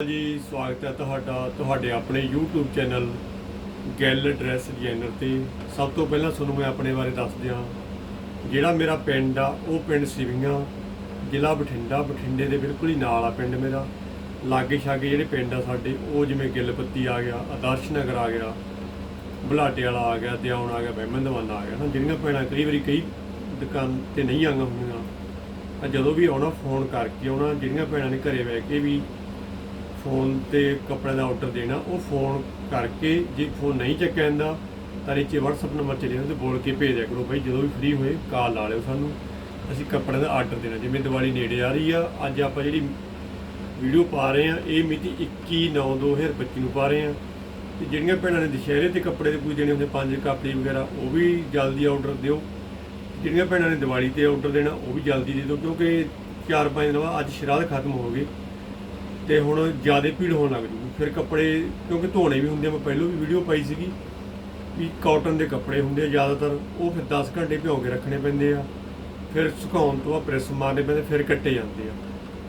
ਜੀ, ਸਵਾਗਤ ਹੈ ਤੁਹਾਡਾ, ਤੁਹਾਡੇ ਆਪਣੇ YouTube ਚੈਨਲ ਗੈਲ ਡਰੈਸ ਡਿਜ਼ਾਈਨਰ ਤੇ। ਸਭ ਤੋਂ ਪਹਿਲਾਂ ਤੁਹਾਨੂੰ ਮੈਂ ਆਪਣੇ ਬਾਰੇ ਦੱਸ ਦਿਆਂ ਜਿਹੜਾ ਮੇਰਾ ਪਿੰਡ ਆ, ਉਹ ਪਿੰਡ ਸਿਵੀਆਂ, ਜ਼ਿਲ੍ਹਾ ਬਠਿੰਡਾ, ਬਠਿੰਡੇ ਦੇ ਬਿਲਕੁਲ ਹੀ ਨਾਲ ਆ ਪਿੰਡ ਮੇਰਾ। ਲਾਗੇ ਛਾਗੇ ਜਿਹੜੇ ਪਿੰਡ ਆ ਸਾਡੇ, ਉਹ ਜਿਵੇਂ ਗਿੱਲਪੱਤੀ ਆ ਗਿਆ, ਆਦਰਸ਼ ਨਗਰ ਆ ਗਿਆ ਬੁਲਾਟੇ ਵਾਲਾ ਆ ਗਿਆ, ਦਿਆਉਣ ਆ ਗਿਆ ਬਹਿਮਨ ਦਵਾਨਾ ਆ ਗਿਆ, ਨਾ, ਜਿਹੜੀਆਂ ਭੈਣਾਂ ਕਈ ਵਾਰੀ ਕਈ ਦੁਕਾਨ ਤੇ ਨਹੀਂ ਆਈਆਂ ਹੁੰਦੀਆਂ। ਜਦੋਂ ਵੀ ਆਉਣਾ, ਫੋਨ ਕਰਕੇ ਆਉਣਾ, ਜਿਹੜੀਆਂ ਭੈਣਾਂ ਨੇ ਘਰੇ ਬਹਿ ਕੇ ਵੀ ਫੋਨ ਤੇ ਕੱਪੜੇ ਦਾ ਆਰਡਰ ਦੇਣਾ, ਉਹ ਫੋਨ ਕਰਕੇ ਜੇ ਫੋਨ ਨਹੀਂ ਚੱਕਿਆ ਜਾਂਦਾ, ਤਾਂ ਨੀਚੇ WhatsApp ਨੰਬਰ ਚਲੇ ਜਾਂਦਾ ਬੋਲ ਕੇ ਭੇਜ ਦਿਆ ਕਰੋ ਭਾਈ ਜਦੋਂ ਵੀ ਫ੍ਰੀ ਹੋਏ ਕਾਲ ਲਾ ਲਿਓ ਸਾਨੂੰ। ਅਸੀਂ ਕੱਪੜੇ ਦਾ ਆਰਡਰ ਦੇਣਾ, ਜਿਵੇਂ ਦੀਵਾਲੀ ਨੇੜੇ ਆ ਰਹੀ ਆ, ਅੱਜ ਆਪਾਂ ਜਿਹੜੀ ਵੀਡੀਓ ਪਾ ਰਹੇ ਆ, ਇਹ ਮਿਤੀ 21/9/2025 ਨੂੰ ਪਾ ਰਹੇ ਆ। ਤੇ ਜਿਹੜੀਆਂ ਭੈਣਾਂ ਨੇ ਦੁਸ਼ਹਿਰੇ ਤੇ ਕੱਪੜੇ ਦੇ ਕੋਈ ਦੇਣੇ ਹੁੰਦੇ, ਪੰਜ ਕਾਪੜੀ ਵਗੈਰਾ, ਉਹ ਵੀ ਜਲਦੀ ਆਰਡਰ ਦਿਓ। ਜਿਹੜੀਆਂ ਭੈਣਾਂ ਨੇ ਦੀਵਾਲੀ ਤੇ ਆਰਡਰ ਦੇਣਾ, ਉਹ ਵੀ ਜਲਦੀ ਦੇ ਦਿਓ, ਕਿਉਂਕਿ 4-5 ਦਿਨ ਬਾਅਦ ਅੱਜ ਸ਼ਰਾਧ ਖਤਮ ਹੋ ਗਏ। ਤੇ ਹੁਣ ਜ਼ਿਆਦਾ ਭੀੜ ਹੋਣ ਲੱਗ ਜੂਗੀ। ਫਿਰ ਕੱਪੜੇ, ਕਿਉਂਕਿ ਧੋਣੇ ਵੀ ਹੁੰਦੇ ਆ, ਮੈਂ ਪਹਿਲਾਂ ਵੀ ਵੀਡੀਓ ਪਾਈ ਸੀਗੀ ਵੀ ਕਾਟਨ ਦੇ ਕੱਪੜੇ ਹੁੰਦੇ ਆ ਜ਼ਿਆਦਾਤਰ, ਉਹ ਫਿਰ 10 ਘੰਟੇ ਭਿਓ ਕੇ ਰੱਖਣੇ ਪੈਂਦੇ ਆ। ਫਿਰ ਸੁਕਾਉਣ ਤੋਂ ਬਾਅਦ ਪ੍ਰੈਸ ਮਾਰਨੇ ਪੈਂਦੇ, ਫਿਰ ਕੱਟੇ ਜਾਂਦੇ ਆ।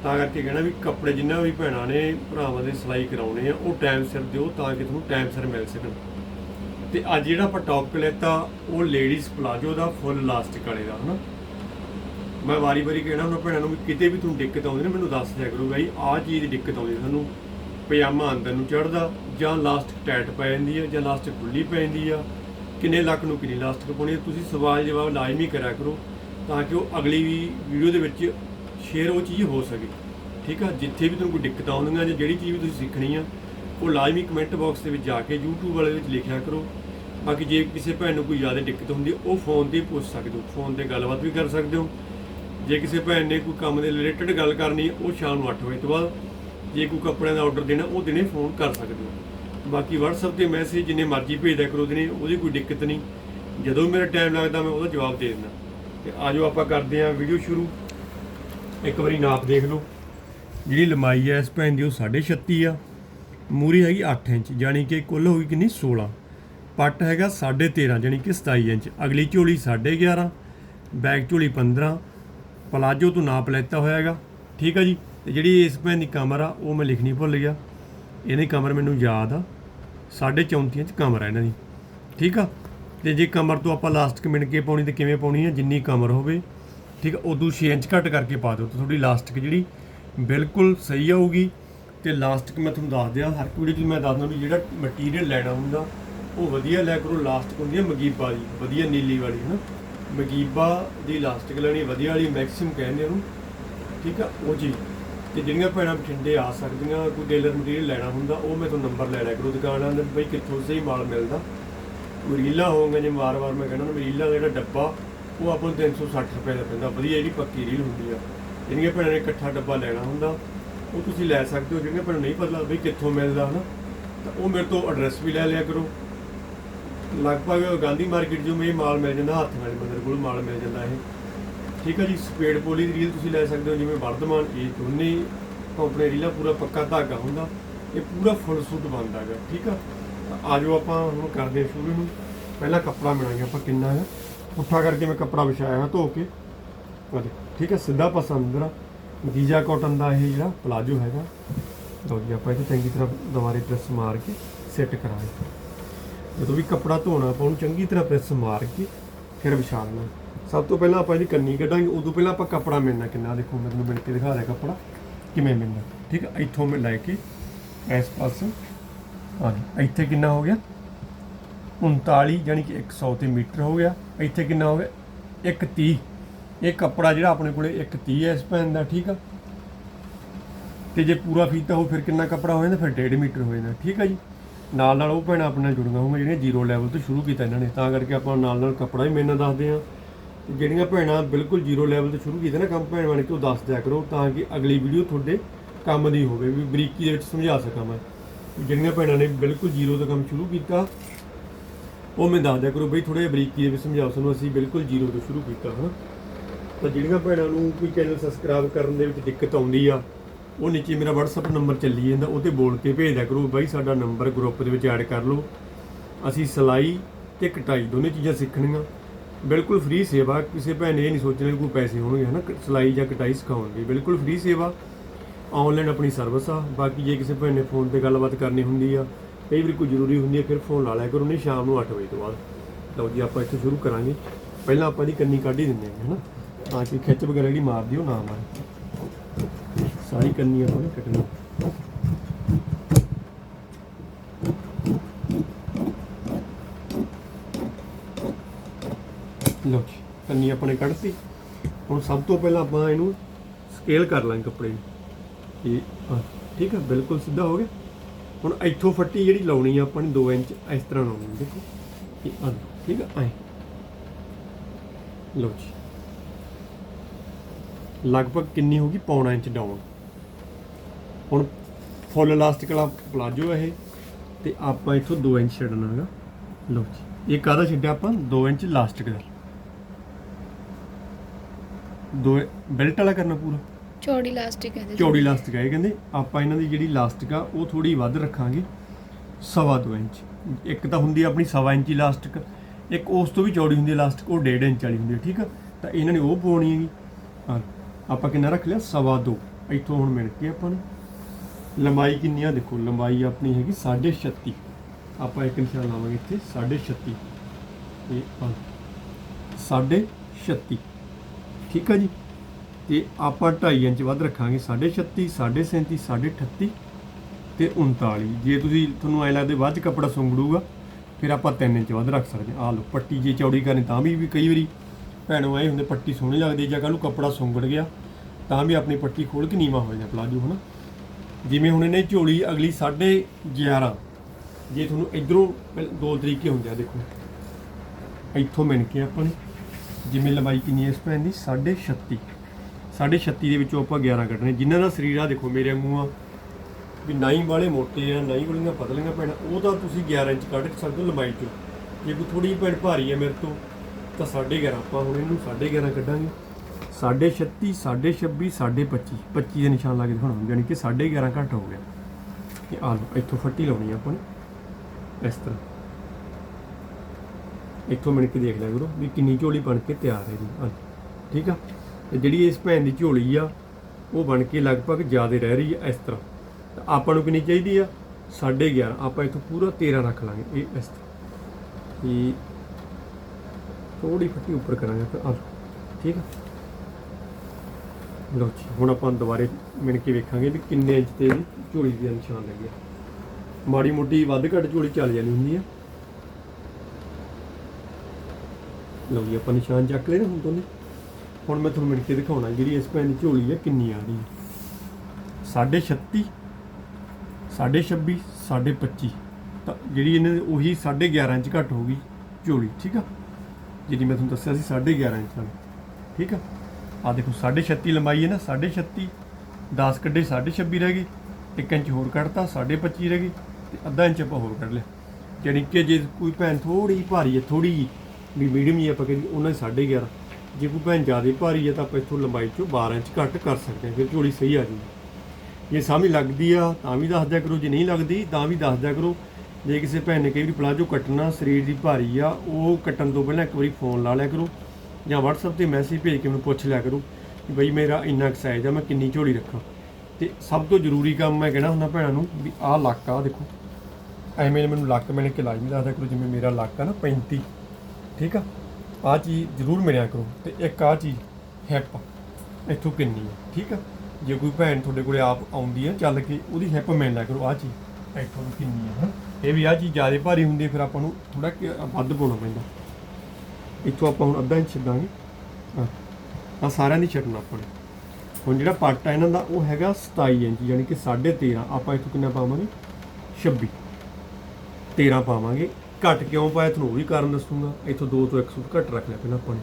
ਤਾਂ ਕਰਕੇ ਕਹਿਣਾ ਵੀ ਕੱਪੜੇ ਜਿੰਨਾ ਵੀ ਭੈਣਾਂ ਨੇ, ਭਰਾਵਾਂ ਦੇ ਸਿਲਾਈ ਕਰਾਉਣੇ ਆ, ਉਹ ਟਾਈਮ ਸਿਰ ਦਿਓ ਤਾਂ ਕਿ ਤੁਹਾਨੂੰ ਟਾਈਮ ਸਿਰ ਮਿਲ ਸਕਣ। ਤੇ ਅੱਜ ਜਿਹੜਾ ਆਪਾਂ ਟੌਪਿਕ ਲੈਤਾ, ਉਹ ਲੇਡੀਜ਼ ਪਲਾਜੋ ਦਾ ਫੁੱਲ ਇਲਾਸਟਿਕ ਵਾਲੇ ਦਾ, ਹਨਾ? ਮੈਂ ਵਾਰੀ-ਵਾਰੀ ਕਹਿਣਾ ਉਹਨਾਂ ਭੈਣਾਂ ਨੂੰ ਵੀ ਕਿਤੇ ਵੀ ਤੁਹਾਨੂੰ ਦਿੱਕਤ ਆਉਂਦੀ ਨਾ, ਮੈਨੂੰ ਦੱਸ ਦਿਆ ਕਰੋ ਬਾਈ ਆਹ ਚੀਜ਼ ਦੀ ਦਿੱਕਤ ਆਉਂਦੀ ਤੁਹਾਨੂੰ ਪਜਾਮਾ ਅੰਦਰ ਨੂੰ ਚੜਦਾ ਜਾਂ ਲਾਸਟਿਕ ਟਾਈਟ ਪੈ ਜਾਂਦੀ ਹੈ, ਜਾਂ ਲਾਸਟਿਕ ਖੁੱਲੀ ਪੈ ਜਾਂਦੀ ਆ। ਕਿੰਨੇ ਲੱਕ ਨੂੰ ਕਿੰਨੀ ਲਾਸਟਿਕ ਪਾਉਣੀ ਹੈ, ਤੁਸੀਂ ਸਵਾਲ ਜਵਾਬ ਲਾਜ਼ਮੀ ਕਰਿਆ ਕਰੋ, ਤਾਂ ਕਿ ਉਹ ਅਗਲੀ ਵੀ ਵੀਡੀਓ ਦੇ ਵਿੱਚ ਸ਼ੇਅਰ ਉਹ ਚੀਜ਼ ਹੋ ਸਕੇ। ਠੀਕ ਆ? ਜਿੱਥੇ ਵੀ ਤੁਹਾਨੂੰ ਕੋਈ ਦਿੱਕਤ ਆਉਂਦੀਆਂ ਜਾਂ ਜਿਹੜੀ ਚੀਜ਼ ਵੀ ਤੁਸੀਂ ਸਿੱਖਣੀ ਆ, ਉਹ ਲਾਜ਼ਮੀ ਕਮੈਂਟ ਬਾਕਸ ਦੇ ਵਿੱਚ ਜਾ ਕੇ YouTube ਵਾਲੇ ਵਿੱਚ ਲਿਖਿਆ ਕਰੋ। ਬਾਕੀ ਜੇ ਕਿਸੇ ਭੈਣ ਨੂੰ ਕੋਈ ਜ਼ਿਆਦਾ ਦਿੱਕਤ ਹੁੰਦੀ ਉਹ ਫੋਨ ਤੇ ਪੁੱਛ ਸਕਦੇ ਹੋ ਫੋਨ ਤੇ ਗੱਲਬਾਤ ਵੀ ਕਰ ਸਕਦੇ ਹੋ। ਜੇ ਕਿਸੇ ਭੈਣ ਨੇ ਕੋਈ ਕੰਮ ਦੇ ਰਿਲੇਟਡ ਗੱਲ ਕਰਨੀ, ਉਹ ਸ਼ਾਮ ਨੂੰ 8 ਵਜੇ ਤੋਂ ਬਾਅਦ ਜੇ ਕੋਈ ਕੱਪੜਿਆਂ ਦਾ ਆਰਡਰ ਦੇਣਾ, ਉਹ ਦਿਨੇ ਫੋਨ ਕਰ ਸਕਦੇ ਹੋ। ਬਾਕੀ WhatsApp ਤੇ ਮੈਸੇਜ ਜਿੰਨੇ ਮਰਜ਼ੀ ਭੇਜਦਾ ਕਰੋ ਦਿਨੇ, ਉਹਦੀ ਕੋਈ ਦਿੱਕਤ ਨਹੀਂ। ਜਦੋਂ ਮੇਰਾ ਟਾਈਮ ਲੱਗਦਾ, ਮੈਂ ਉਹਦਾ ਜਵਾਬ ਦੇ ਦਿੰਦਾ। ਤੇ ਆਜੋ ਆਪਾਂ ਕਰਦੇ ਹਾਂ ਵੀਡੀਓ ਸ਼ੁਰੂ। ਇੱਕ ਵਾਰੀ ਨਾਪ ਦੇਖ ਲਓ। ਜਿਹੜੀ ਲੰਬਾਈ ਹੈ ਇਸ ਭੈਣ ਦੀ ਉਹ 36 ਆ। ਮੂਰੀ ਹੈਗੀ 8 ਇੰਚ ਯਾਨੀ ਕਿ ਕੁੱਲ ਹੋਗੀ ਕਿੰਨੀ? 16 ਪੱਟ ਹੈਗਾ 13.5 ਯਾਨੀ ਕਿ 27 ਇੰਚ। ਅਗਲੀ ਝੋਲੀ 11.5 ਬੈਕ ਝੋਲੀ 15 ਪਲਾਜੋ ਤੋਂ ਨਾਪ ਲੈਤਾ ਹੋਇਆ ਹੈਗਾ। ਠੀਕ ਆ ਜੀ? ਤੇ ਜਿਹੜੀ ਇਸ ਭੈਣ ਦੀ ਕਮਰ ਆ, ਉਹ ਮੈਂ ਲਿਖਣੀ ਭੁੱਲ ਗਿਆ। ਇਹਦੀ ਕਮਰ ਮੈਨੂੰ ਯਾਦ ਆ। 34.5 ਇੰਚ ਕਮਰ ਆ ਇਹਨਾਂ ਦੀ। ਠੀਕ ਆ? ਤੇ ਜੇ ਕਮਰ ਤੋਂ ਆਪਾਂ ਲਾਸਟਿਕ ਮਿਣ ਕੇ ਪਾਉਣੀ ਤੇ ਕਿਵੇਂ ਪਾਉਣੀ ਹੈ ਜਿੰਨੀ ਕਮਰ ਹੋਵੇ। ਠੀਕ ਆ? ਉਦੋਂ 6 ਇੰਚ ਘੱਟ ਕਰਕੇ ਪਾ ਦਿਓ ਤੇ ਤੁਹਾਡੀ ਲਾਸਟਿਕ ਜਿਹੜੀ ਬਿਲਕੁਲ ਸਹੀ ਆਊਗੀ। ਤੇ ਲਾਸਟਿਕ ਮੈਂ ਤੁਹਾਨੂੰ ਦੱਸ ਦਿਆਂ, ਹਰ ਇੱਕ ਵੀਡੀਓ 'ਚ ਮੈਂ ਦੱਸਦਾ ਵੀ ਜਿਹੜਾ ਮਟੀਰੀਅਲ ਲੈਣਾ ਹੁੰਦਾ ਉਹ ਵਧੀਆ ਲੈ ਕਰੋ। ਲਾਸਟਿਕ ਹੁੰਦੀ ਹੈ ਮਗੀਬਾ ਦੀ ਵਧੀਆ ਨੀਲੀ ਵਾਲੀ ਹੈ ਨਾ ਮਗੀਬਾ ਦੀ ਇਲਾਸਟਿਕ ਲੈਣੀ, ਵਧੀਆ ਵਾਲੀ ਮੈਕਸਿਮ ਕਹਿੰਦੇ ਉਹਨੂੰ। ਠੀਕ ਆ? ਉਹ ਜੀ, ਤੇ ਜਿਹੜੀਆਂ ਭੈਣਾਂ ਬਠਿੰਡੇ ਆ ਸਕਦੀਆਂ, ਕੋਈ ਡੇਲਰ ਮਟੀਰੀਅਲ ਲੈਣਾ ਹੁੰਦਾ, ਉਹ ਮੈਂ ਤੋਂ ਨੰਬਰ ਲੈ ਲਿਆ ਕਰੋ। ਦੁਕਾਨਾਂ ਦੇ ਬਈ ਕਿੱਥੋਂ ਸਹੀ ਮਾਲ ਮਿਲਦਾ। ਕੋਈ ਰੀਲਾ ਹੋਊਗਾ ਜੇ ਵਾਰ-ਵਾਰ ਮੈਂ ਕਹਿੰਦਾ ਨਾ ਰੀਲਾ ਦਾ ਜਿਹੜਾ ਡੱਬਾ, ਉਹ ਆਪਾਂ ਨੂੰ 360 ਰੁਪਏ ਦਾ ਪੈਂਦਾ। ਵਧੀਆ ਜਿਹੜੀ ਪੱਕੀ ਰੀਲ ਹੁੰਦੀ ਆ। ਜਿਹੜੀਆਂ ਭੈਣਾਂ ਨੇ ਇਕੱਠਾ ਡੱਬਾ ਲੈਣਾ ਹੁੰਦਾ, ਉਹ ਤੁਸੀਂ ਲੈ ਸਕਦੇ ਹੋ। ਜਿਹੜੀਆਂ ਭੈਣਾਂ ਨਹੀਂ ਪਤਾ ਬਈ ਕਿੱਥੋਂ ਮਿਲਦਾ, ਹਨਾ? ਤਾਂ ਉਹ ਮੇਰੇ ਤੋਂ ਐਡਰੈਸ ਵੀ ਲੈ ਲਿਆ ਕਰੋ। ਲਗਭਗ ਗਾਂਧੀ ਮਾਰਕੀਟ ਜੋ ਇਹ ਮਾਲ ਮਿਲ ਜਾਂਦਾ, ਹੱਥ ਨਾਲ ਬੰਦਰ ਕੋਲ ਮਾਲ ਮਿਲ ਜਾਂਦਾ ਇਹ। ਠੀਕ ਹੈ ਜੀ, ਸਪੇਡ ਪੋਲੀ ਦੀ ਰੀਲ ਤੁਸੀਂ ਲੈ ਸਕਦੇ ਹੋ, ਜਿਵੇਂ ਵਰਧਮਾਨ, ਇਹ ਦੋਨੇ ਕੰਪਨੀ ਰੀਲਾ ਪੂਰਾ ਪੱਕਾ ਧਾਗਾ ਹੁੰਦਾ, ਇਹ ਪੂਰਾ ਫੁੱਲ ਸੂਟ ਬਣਦਾ ਹੈਗਾ, ਠੀਕ ਆ? ਤਾਂ ਆਜੋ ਆਪਾਂ, ਹੁਣ ਕਰਦੇ ਹਾਂ ਸ਼ੁਰੂ ਨੂੰ ਪਹਿਲਾਂ ਕੱਪੜਾ ਮਿਲਾਂਗੇ ਆਪਾਂ, ਕਿੰਨਾ ਹੈ? ਪੁੱਠਾ ਕਰਕੇ ਮੈਂ ਕੱਪੜਾ ਵਿਛਾਇਆ ਹੈ ਧੋ ਕੇ। ਆ ਠੀਕ ਹੈ, ਸਿੱਧਾ ਪਸੰਦ ਦਾ ਗੀਜਾ ਕਾਟਨ ਦਾ ਇਹ ਜਿਹੜਾ ਪਲਾਜੋ ਹੈਗਾ। ਲਓ ਜੀ, ਆਪਾਂ ਇਹ ਚੰਗੀ ਤਰ੍ਹਾਂ ਦੁਬਾਰੇ ਪ੍ਰੈਸ ਮਾਰ ਕੇ ਸੈੱਟ ਕਰਾਂਗੇ। ਜਦੋਂ ਵੀ ਕੱਪੜਾ ਧੋਣਾ, ਆਪਾਂ ਉਹਨੂੰ ਚੰਗੀ ਤਰ੍ਹਾਂ ਪ੍ਰੈਸ ਮਾਰ ਕੇ ਫਿਰ ਵਿਛਾ ਲੈਣਾ ਸਭ ਤੋਂ ਪਹਿਲਾਂ ਆਪਾਂ ਇਹਦੀ ਕੰਨੀ ਕੱਢਾਂਗੇ, ਉਦੋਂ ਪਹਿਲਾਂ ਆਪਾਂ ਕੱਪੜਾ ਮਿਲਣਾ ਕਿੰਨਾ, ਦੇਖੋ ਮੈਂ ਤੁਹਾਨੂੰ ਮਿਲ ਕੇ ਦਿਖਾ ਰਿਹਾ ਕੱਪੜਾ, ਕਿਵੇਂ ਮਿਲਣਾ। ਠੀਕ ਹੈ ਇੱਥੋਂ ਮੈਂ ਲੈ ਕੇ ਇਸ ਪਾਸੇ, ਆ ਇੱਥੇ ਕਿੰਨਾ ਹੋ ਗਿਆ? 39 ਯਾਨੀ ਕਿ 100 ਤੇ ਮੀਟਰ ਹੋ ਗਿਆ। ਇੱਥੇ ਕਿੰਨਾ ਹੋ ਗਿਆ? 130 ਇਹ ਕੱਪੜਾ ਜਿਹੜਾ ਆਪਣੇ ਕੋਲੇ 130 ਹੈ ਇਸ ਪੈਨ ਦਾ, ਠੀਕ ਆ? ਤੇ ਜੇ ਪੂਰਾ ਫੀਤਾ ਹੋ ਫਿਰ ਕਿੰਨਾ ਕੱਪੜਾ ਹੋ ਜਾਂਦਾ? ਫਿਰ 1.5 ਮੀਟਰ ਹੋ ਜਾਂਦਾ, ਠੀਕ ਆ ਜੀ? ਨਾਲ ਨਾਲ ਉਹ ਭੈਣਾਂ ਆਪਣੇ ਨਾਲ ਜੁੜੀਆਂ ਹੋਣਗੀਆਂ ਜਿਹੜੀਆਂ ਜ਼ੀਰੋ ਲੈਵਲ ਤੋਂ ਸ਼ੁਰੂ ਕੀਤਾ ਇਹਨਾਂ ਨੇ। ਤਾਂ ਕਰਕੇ ਆਪਾਂ ਨਾਲ ਨਾਲ ਕੱਪੜਾ ਵੀ ਮੇਨਾ ਦੱਸਦੇ ਆ ਜਿਹੜੀਆਂ ਭੈਣਾਂ ਬਿਲਕੁਲ ਜ਼ੀਰੋ ਲੈਵਲ ਤੋਂ ਸ਼ੁਰੂ ਕੀਤਾ ਨਾ ਕੰਮ, ਭੈਣ ਬਣ ਕੇ ਉਹ ਦੱਸ ਦਿਆ ਕਰੋ ਤਾਂ ਕਿ ਅਗਲੀ ਵੀਡੀਓ ਤੁਹਾਡੇ ਕੰਮ ਦੀ ਹੋਵੇ। ਵੀ ਬਰੀਕੀ ਦੇ ਵਿੱਚ ਸਮਝਾ ਸਕਾਂ ਮੈਂ। ਜਿਹੜੀਆਂ ਭੈਣਾਂ ਨੇ ਬਿਲਕੁਲ ਜ਼ੀਰੋ ਤੋਂ ਕੰਮ ਸ਼ੁਰੂ ਕੀਤਾ, ਉਹ ਮੈਂ ਦੱਸ ਦਿਆ ਕਰੋ ਬਈ ਥੋੜੇ ਬਰੀਕੀ ਦੇ ਵਿੱਚ ਸਮਝਾਓ ਸਾਨੂੰ, ਅਸੀਂ ਬਿਲਕੁਲ ਜ਼ੀਰੋ ਤੋਂ ਸ਼ੁਰੂ ਕੀਤਾ, ਹਨਾ। ਤਾਂ ਜਿਹੜੀਆਂ ਭੈਣਾਂ ਨੂੰ ਕੋਈ ਚੈਨਲ ਸਬਸਕ੍ਰਾਈਬ ਕਰਨ ਦੇ ਵਿੱਚ ਦਿੱਕਤ ਆਉਂਦੀ ਆ ਉਹ ਨੀਚੇ ਮੇਰਾ WhatsApp ਨੰਬਰ ਚੱਲੀ ਜਾਂਦਾ, ਉਹ ਤੇ ਬੋਲ ਕੇ ਭੇਜ ਦਿਆ ਕਰੋ ਬਾਈ ਸਾਡਾ ਨੰਬਰ ਗਰੁੱਪ ਦੇ ਵਿੱਚ ਐਡ ਕਰ ਲਓ। ਅਸੀਂ ਸਿਲਾਈ ਤੇ ਕਟਾਈ ਦੋਨੇ ਚੀਜ਼ਾਂ ਸਿੱਖਣੀਆਂ। ਬਿਲਕੁਲ ਫ੍ਰੀ ਸੇਵਾ, ਕਿਸੇ ਭੈਣ ਨੇ ਇਹ ਨਹੀਂ ਸੋਚਣਾ ਵੀ ਕੋਈ ਪੈਸੇ ਹੋਣਗੇ, ਹਨਾ, ਕ- ਸਿਲਾਈ ਜਾਂ ਕਟਾਈ ਸਿਖਾਉਣਗੇ। ਬਿਲਕੁਲ ਫ੍ਰੀ ਸੇਵਾ। ਆਨਲਾਈਨ ਆਪਣੀ ਸਰਵਿਸ ਆ। ਬਾਕੀ ਜੇ ਕਿਸੇ ਭੈਣ ਨੇ ਫੋਨ ਤੇ ਗੱਲਬਾਤ ਕਰਨੀ ਹੁੰਦੀ ਆ, ਕਈ ਵਾਰੀ ਕੋਈ ਜ਼ਰੂਰੀ ਹੁੰਦੀ ਹੈ ਫਿਰ ਫੋਨ ਲਾ ਲਿਆ ਕਰੋ, ਨਹੀਂ ਸ਼ਾਮ ਨੂੰ 8 ਵਜੇ ਤੋਂ ਬਾਅਦ। ਲਓ ਜੀ, ਆਪਾਂ ਇੱਥੇ ਸ਼ੁਰੂ ਕਰਾਂਗੇ। ਪਹਿਲਾਂ ਆਪਾਂ ਦੀ ਕੰਨੀ ਕੱਢ ਹੀ ਦਿੰਦੇ ਹਾਂ, ਹਨਾ। ਤਾਂ ਕਿ ਖਿੱਚ ਵਗੈਰਾ ਜਿਹੜੀ ਮਾਰਦੀ ਉਹ ਨਾ ਮਾਰੇ। ਸਾਰੀ ਕੰਨੀ ਆਪਾਂ ਨੇ ਕੱਟਣੀ। ਲਓ ਜੀ ਕੰਨੀ ਆਪਣੇ ਕੱਢਤੀ। ਹੁਣ ਸਭ ਤੋਂ ਪਹਿਲਾਂ ਆਪਾਂ ਇਹਨੂੰ ਸਕੇਲ ਕਰ ਲਾਂਗੇ ਕੱਪੜੇ ਨੂੰ। ਇਹ ਠੀਕ ਹੈ ਬਿਲਕੁਲ ਸਿੱਧਾ ਹੋ ਗਿਆ। ਹੁਣ ਇੱਥੋਂ ਫੱਟੀ ਜਿਹੜੀ ਲਾਉਣੀ ਆ ਆਪਾਂ ਨੇ 2 ਇੰਚ ਇਸ ਤਰ੍ਹਾਂ ਲਾਉਣੀ ਹੈ, ਦੇਖੋ। ਇਹ ਆ ਠੀਕ ਹੈ ਐ ਲਓ ਜੀ। ਲਗਭਗ ਕਿੰਨੀ ਹੋਗੀ ਪੌਣਾ ਇੰਚ ਡਾਊਨ ਹੁਣ ਫੁੱਲ ਇਲਾਸਟਿਕ ਵਾਲਾ ਪਲਾਜੋ ਇਹ ਤੇ ਆਪਾਂ ਇੱਥੋਂ 2 ਇੰਚ ਛੱਡਣਾ ਹੈਗਾ ਲਓ ਜੀ ਇਹ ਕਾਹਦਾ ਛੱਡਿਆ ਆਪਾਂ? 2 ਇੰਚ ਇਲਾਸਟਿਕ ਦਾ। ਦੋ ਬੈਲਟ ਵਾਲਾ ਕਰਨਾ ਪੂਰਾ। ਚੌੜੀ ਲਾਸਟਿਕ ਹੈ। ਚੌੜੀ ਲਾਸਟਿਕ ਹੈ ਇਹ ਕਹਿੰਦੇ ਆਪਾਂ ਇਹਨਾਂ ਦੀ ਜਿਹੜੀ ਲਾਸਟਿਕ ਆ ਉਹ ਥੋੜੀ ਵੱਧ ਰੱਖਾਂਗੇ ਸਵਾ ਦੋ ਇੰਚ। ਇੱਕ ਤਾਂ ਹੁੰਦੀ ਆਪਣੀ ਸਵਾ ਇੰਚੀ ਲਾਸਟਿਕ ਇੱਕ ਉਸ ਤੋਂ ਵੀ ਚੌੜੀ ਹੁੰਦੀ ਹੈ ਲਾਸਟਿਕ ਉਹ 1.5 ਇੰਚ ਵਾਲੀ ਹੁੰਦੀ ਹੈ ਠੀਕ ਆ? ਤਾਂ ਇਹਨਾਂ ਨੇ ਉਹ ਪਾਉਣੀ ਹੈਗੀ। ਹਾਂ ਆਪਾਂ ਕਿੰਨਾ ਰੱਖ ਲਿਆ? ਸਵਾ ਦੋ। ਇੱਥੋਂ ਹੁਣ ਮਿਲ ਕੇ ਆਪਾਂ ਨੂੰ ਲੰਬਾਈ ਕਿੰਨੀ ਆ? ਦੇਖੋ, ਲੰਬਾਈ ਆਪਣੀ ਹੈਗੀ 36.5 ਆਪਾਂ ਇੱਕ ਨਿਸ਼ਾਨ ਲਾਵਾਂਗੇ ਇੱਥੇ 36.5 ਇਹ ਆ 36.5 ਠੀਕ ਆ ਜੀ? ਤੇ ਆਪਾਂ 2.5 ਇੰਚ ਵੱਧ ਰੱਖਾਂਗੇ 36.5 37 38 ਤੇ 39 ਜੇ ਤੁਸੀਂ, ਤੁਹਾਨੂੰ ਐ ਲੱਗਦੇ ਵੱਧ ਕੱਪੜਾ ਸੁੰਗੜੂਗਾ, ਫਿਰ ਆਪਾਂ 3 ਇੰਚ ਵੱਧ ਰੱਖ ਸਕਦੇ ਹਾਂ। ਆਹ ਲਓ, ਪੱਟੀ ਜੇ ਚੌੜੀ ਕਰਨੀ ਤਾਂ ਵੀ ਕਈ ਵਾਰੀ ਭੈਣੋ ਆਏ ਹੁੰਦੇ, ਪੱਟੀ ਸੋਹਣੀ ਲੱਗਦੀ ਜਾਂ ਕੱਲ੍ਹ ਨੂੰ ਕੱਪੜਾ ਸੁੰਗੜ ਗਿਆ, ਤਾਂ ਵੀ ਆਪਣੀ ਪੱਟੀ ਖੋਲ ਕੇ ਨੀਵਾ ਹੋ ਜਾਂਦਾ, ਪਲਾਜੋ, ਹਨਾ? ਜਿਵੇਂ ਹੁਣ ਇਹਨੇ ਝੋਲੀ ਅਗਲੀ 11.5 ਜੇ ਤੁਹਾਨੂੰ ਇਧਰੋਂ ਦੋ ਤਰੀਕੇ ਹੁੰਦੇ ਆ, ਦੇਖੋ। ਇੱਥੋਂ ਮਿਣ ਕੇ ਆਪਾਂ ਨੇ, ਜਿਵੇਂ ਲੰਬਾਈ ਕਿੰਨੀ ਹੈ ਇਸ ਭੈਣ ਦੀ? 36 36 ਦੇ ਵਿੱਚੋਂ ਆਪਾਂ 11 ਕੱਢਣੇ। ਜਿਨ੍ਹਾਂ ਦਾ ਸਰੀਰ ਆ, ਦੇਖੋ, ਮੇਰੇ ਵਾਂਗੂ ਆ, ਵੀ ਨਾਈ ਵਾਲੇ ਮੋਟੇ ਆ, ਨਾਈ ਵਾਲੀਆਂ ਪਤਲੀਆਂ ਭੈਣ, ਉਹ ਤਾਂ ਤੁਸੀਂ 11 ਇੰਚ ਕੱਢ ਸਕਦੇ ਹੋ ਲੰਬਾਈ ਚੋਂ। ਜੇ ਕੋਈ ਥੋੜੀ ਭੈਣ ਭਾਰੀ ਹੈ ਮੇਰੇ ਤੋਂ, ਤਾਂ 11.5 ਆਪਾਂ ਹੁਣ ਇਹਨੂੰ 11.5 ਕੱਢਾਂਗੇ। 36 26 25 25 ਦੇ ਨਿਸ਼ਾਨ ਲਾ ਕੇ ਦਿਖਾਉਣਾ ਯਾਨੀ ਕਿ 11.5 ਘੱਟ ਹੋ ਗਿਆ। ਇਹ ਆ ਇੱਥੋਂ ਫੱਟੀ ਲਾਉਣੀ ਆ ਆਪਾਂ ਨੇ, ਇਸ ਤਰ੍ਹਾਂ। ਇੱਥੋਂ ਮਿਣ ਕੇ ਦੇਖ ਲਿਆ ਕਰੋ ਵੀ ਕਿੰਨੀ ਝੋਲੀ ਬਣ ਕੇ ਤਿਆਰ ਹੈ ਜੀ ਹਾਂ ਠੀਕ ਆ? ਤੇ ਜਿਹੜੀ ਇਸ ਭੈਣ ਦੀ ਝੋਲੀ ਆ, ਉਹ ਬਣ ਕੇ ਲਗਭਗ ਜ਼ਿਆਦਾ ਰਹਿ ਰਹੀ ਹੈ ਇਸ ਤਰ੍ਹਾਂ। ਤਾਂ ਆਪਾਂ ਨੂੰ ਕਿੰਨੀ ਚਾਹੀਦੀ ਆ? 11.5 ਆਪਾਂ ਇੱਥੋਂ ਪੂਰਾ 13 ਰੱਖ ਲਾਂਗੇ, ਇਹ ਇਸ ਤਰ੍ਹਾਂ। ਇਹ ਥੋੜੀ ਫੱਟੀ ਉੱਪਰ ਕਰਾਂਗੇ ਫਿਰ ਆ ਠੀਕ ਆ? ਲਓ ਜੀ, ਹੁਣ ਆਪਾਂ ਦੁਬਾਰੇ ਮਿਣ ਕੇ ਵੇਖਾਂਗੇ ਵੀ ਕਿੰਨੇ ਇੰਚ ਤੇ ਝੋਲੀ ਦੀ ਨਿਸ਼ਾਨ ਲੱਗਿਆ ਮਾੜੀ ਮੋਟੀ ਵੱਧ ਘੱਟ ਝੋਲੀ ਚੱਲ ਜਾਣੀ ਹੁੰਦੀ ਆ। ਲਓ ਜੀ, ਆਪਾਂ ਨਿਸ਼ਾਨ ਚੱਕ ਲਏ ਨਾ ਹੁਣ ਦੋਨੇ। ਹੁਣ ਮੈਂ ਤੁਹਾਨੂੰ ਮਿਣ ਕੇ ਦਿਖਾਉਣਾ ਜਿਹੜੀ ਇਸ ਭੈਣ ਦੀ ਝੋਲੀ ਹੈ ਕਿੰਨੀ ਆ ਰਹੀ ਹੈ 36 26 25 ਤਾਂ ਜਿਹੜੀ ਇਹਨਾਂ ਦੀ ਉਹੀ 11.5 ਇੰਚ ਘੱਟ ਹੋ ਗਈ ਝੋਲੀ, ਠੀਕ ਆ? ਜਿਹੜੀ ਮੈਂ ਤੁਹਾਨੂੰ ਦੱਸਿਆ ਸੀ 11.5 ਇੰਚ ਵਾਲੀ, ਠੀਕ ਆ? ਆ ਦੇਖੋ 36 ਲੰਬਾਈ ਹੈ ਨਾ 36 10 ਕੱਢੇ 26 ਰਹਿ ਗਈ 1 ਇੰਚ ਹੋਰ ਕੱਢਤਾ 25 ਰਹਿ ਗਈ, ਤੇ ਅੱਧਾ ਇੰਚ ਆਪਾਂ ਹੋਰ ਕੱਢ ਲਿਆ। ਯਾਨੀ ਕਿ ਜੇ ਕੋਈ ਭੈਣ ਥੋੜੀ ਭਾਰੀ ਹੈ ਥੋੜੀ ਵੀ ਮੀਡੀਅਮ ਹੀ ਆਪਾਂ ਕਹਿੰਦੇ ਉਹਨਾਂ ਦੀ 11.5 ਜੇ ਕੋਈ ਭੈਣ ਜ਼ਿਆਦਾ ਭਾਰੀ ਹੈ, ਤਾਂ ਆਪਾਂ ਇੱਥੋਂ ਲੰਬਾਈ ਚੋਂ 12 ਇੰਚ ਘੱਟ ਕਰ ਸਕਦੇ ਹਾਂ, ਫਿਰ ਝੋਲੀ ਸਹੀ ਆ ਜੂਗੀ। ਜੇ ਸਮਝ ਲੱਗਦੀ ਆ, ਤਾਂ ਵੀ ਦੱਸ ਦਿਆ ਕਰੋ, ਜੇ ਨਹੀਂ ਲੱਗਦੀ, ਤਾਂ ਵੀ ਦੱਸ ਦਿਆ ਕਰੋ। ਜੇ ਕਿਸੇ ਭੈਣ ਨੇ ਕਹੀ ਵੀ ਪਲਾਜੋ ਕੱਟਣਾ, ਸਰੀਰ ਦੀ ਭਾਰੀ ਆ, ਉਹ ਕੱਟਣ ਤੋਂ ਪਹਿਲਾਂ ਇੱਕ ਵਾਰੀ ਫੋਨ ਲਾ ਲਿਆ ਕਰੋ। ਜਾਂ WhatsApp ਤੇ ਮੈਸੇਜ ਭੇਜ ਕੇ ਮੈਨੂੰ ਪੁੱਛ ਲਿਆ ਕਰੋ ਕਿ ਬਈ ਮੇਰਾ ਇੰਨਾ ਸਾਈਜ਼ ਆ, ਮੈਂ ਕਿੰਨੀ ਝੋਲੀ ਰੱਖਾਂ। ਤੇ ਸਭ ਤੋਂ ਜ਼ਰੂਰੀ ਕੰਮ ਮੈਂ ਕਹਿਣਾ ਹੁੰਦਾ ਭੈਣਾਂ ਨੂੰ ਵੀ ਆਹ ਲੱਕ ਆ ਦੇਖੋ। ਐਵੇਂ ਮੈਨੂੰ ਲੱਕ ਮਿਲ ਕੇ ਲਾਜ਼ਮੀ ਦੱਸਦਾ ਕਰੋ, ਜਿਵੇਂ ਮੇਰਾ ਲੱਕ ਆ ਨਾ 35 ਠੀਕ ਆ? ਆ ਚੀਜ਼ ਜ਼ਰੂਰ ਮਿਲਿਆ ਕਰੋ ਤੇ ਇੱਕ ਆ ਚੀਜ਼ ਹਿੱਪ ਇੱਥੋਂ ਕਿੰਨੀ ਹੈ ਠੀਕ ਆ? ਜੇ ਕੋਈ ਭੈਣ ਤੁਹਾਡੇ ਕੋਲੇ ਆਪ ਆਉਂਦੀ ਹੈ ਚੱਲ ਕੇ ਉਹਦੀ ਹਿੱਪ ਮਿਲ ਲਿਆ ਕਰੋ ਆ ਚੀਜ਼। ਇੱਥੋਂ ਕਿੰਨੀ ਹੈ ਇਹ ਵੀ ਆ ਚੀਜ਼ ਜ਼ਿਆਦਾ ਭਾਰੀ ਹੁੰਦੀ ਹੈ ਫਿਰ ਆਪਾਂ ਨੂੰ ਥੋੜਾ ਵੱਧ ਪਾਉਣਾ ਪੈਂਦਾ। ਇੱਥੋਂ ਆਪਾਂ ਹੁਣ ਅੱਧਾ ਇੰਚ ਛੱਡਾਂਗੇ। ਆ ਆਹ ਸਾਰਿਆਂ ਦੀ ਛੱਡਣਾ ਆਪਾਂ ਨੇ। ਹੁਣ ਜਿਹੜਾ ਪੱਟ ਆ ਇਹਨਾਂ ਦਾ, ਉਹ ਹੈਗਾ 27 ਇੰਚ, ਯਾਨੀ ਕਿ 13.5 ਆਪਾਂ ਇੱਥੋਂ ਕਿੰਨਾ ਪਾਵਾਂਗੇ? 26 13 ਪਾਵਾਂਗੇ। ਘੱਟ ਕਿਉਂ ਪਾਇਆ? ਤੁਹਾਨੂੰ ਉਹ ਵੀ ਕਾਰਨ ਦੱਸੂਗਾ। ਇੱਥੋਂ 2 ਤੋਂ 100 ਘੱਟ ਰੱਖ ਲਿਆ ਪਹਿਲਾਂ ਆਪਾਂ ਨੇ।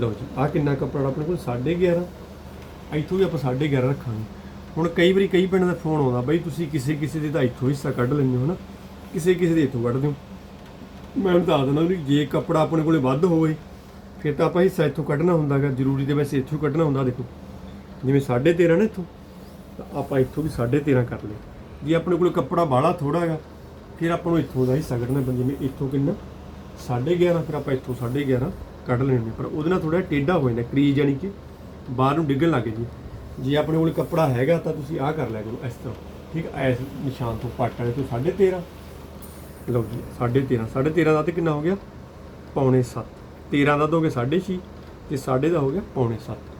ਲਓ ਜੀ, ਆਹ ਕਿੰਨਾ ਕੱਪੜਾ ਆਪਣੇ ਕੋਲ? 11.5 ਇੱਥੋਂ ਵੀ ਆਪਾਂ 11.5 ਰੱਖਾਂਗੇ। ਹੁਣ ਕਈ ਵਾਰੀ ਕਈ ਪਿੰਡ ਦਾ ਫੋਨ ਆਉਂਦਾ, ਬਈ ਤੁਸੀਂ ਕਿਸੇ ਕਿਸੇ ਦੇ ਤਾਂ ਇੱਥੋਂ ਹਿੱਸਾ ਕੱਢ ਲੈਂਦੇ ਹੋ ਨਾ। ਕਿਸੇ ਕਿਸੇ ਦੇ ਇੱਥੋਂ ਕੱਢ ਦਿਓ। ਮੈਂ ਉਹਨੂੰ ਦੱਸ ਦਿੰਦਾ ਵੀ ਜੇ ਕੱਪੜਾ ਆਪਣੇ ਕੋਲੇ ਵੱਧ ਹੋਵੇ, ਫਿਰ ਤਾਂ ਆਪਾਂ ਹਿੱਸਾ ਇੱਥੋਂ ਕੱਢਣਾ ਹੁੰਦਾ ਹੁੰਦਾਗਾ। ਜ਼ਰੂਰੀ ਤੇ ਵੈਸੇ ਇੱਥੋਂ ਕੱਢਣਾ ਹੁੰਦਾ, ਦੇਖੋ। ਜਿਵੇਂ 13.5 ਨਾ ਇੱਥੋਂ, ਤਾਂ ਆਪਾਂ ਇੱਥੋਂ ਵੀ 13.5 ਕਰ ਲਏ ਜੇ ਆਪਣੇ ਕੋਲ ਕੱਪੜਾ ਬਾਹਲਾ ਥੋੜਾ ਹੈਗਾ ਫਿਰ ਆਪਾਂ ਨੂੰ ਇੱਥੋਂ ਦਾ ਹਿੱਸਾ ਕੱਢਣਾ ਪੈਂਦਾ। ਜਿਵੇਂ ਇੱਥੋਂ ਕਿੰਨਾ? 11.5 ਫਿਰ ਆਪਾਂ ਇੱਥੋਂ 11.5 ਕੱਢ ਲੈਣੇ ਪਰ ਉਹਦੇ ਨਾਲ ਥੋੜਾ ਟੇਢਾ ਹੋ ਜਾਂਦਾ, ਕਰੀਜ ਯਾਨੀ ਕਿ ਬਾਹਰ ਨੂੰ ਡਿੱਗਣ ਲੱਗ ਜੀ ਜੇ ਆਪਣੇ ਕੋਲ ਕੱਪੜਾ ਹੈਗਾ, ਤਾਂ ਤੁਸੀਂ ਆਹ ਕਰ ਲਿਆ ਕਰੋ ਇਸ ਤਰ੍ਹਾਂ। ਠੀਕ ਹੈ ਇਸ ਨਿਸ਼ਾਨ ਤੋਂ ਪੱਟ ਵਾਲੇ ਤੋਂ 13.5 ਲਓ ਜੀ 13.5 13.5 ਦਾ ਤੇ ਕਿੰਨਾ ਹੋ ਗਿਆ? ਪੌਣੇ 7 13 ਦਾ ਦੋਗੇ 6.5 ਤੇ 6.5 ਦਾ ਹੋ ਗਿਆ ਪੌਣੇ 7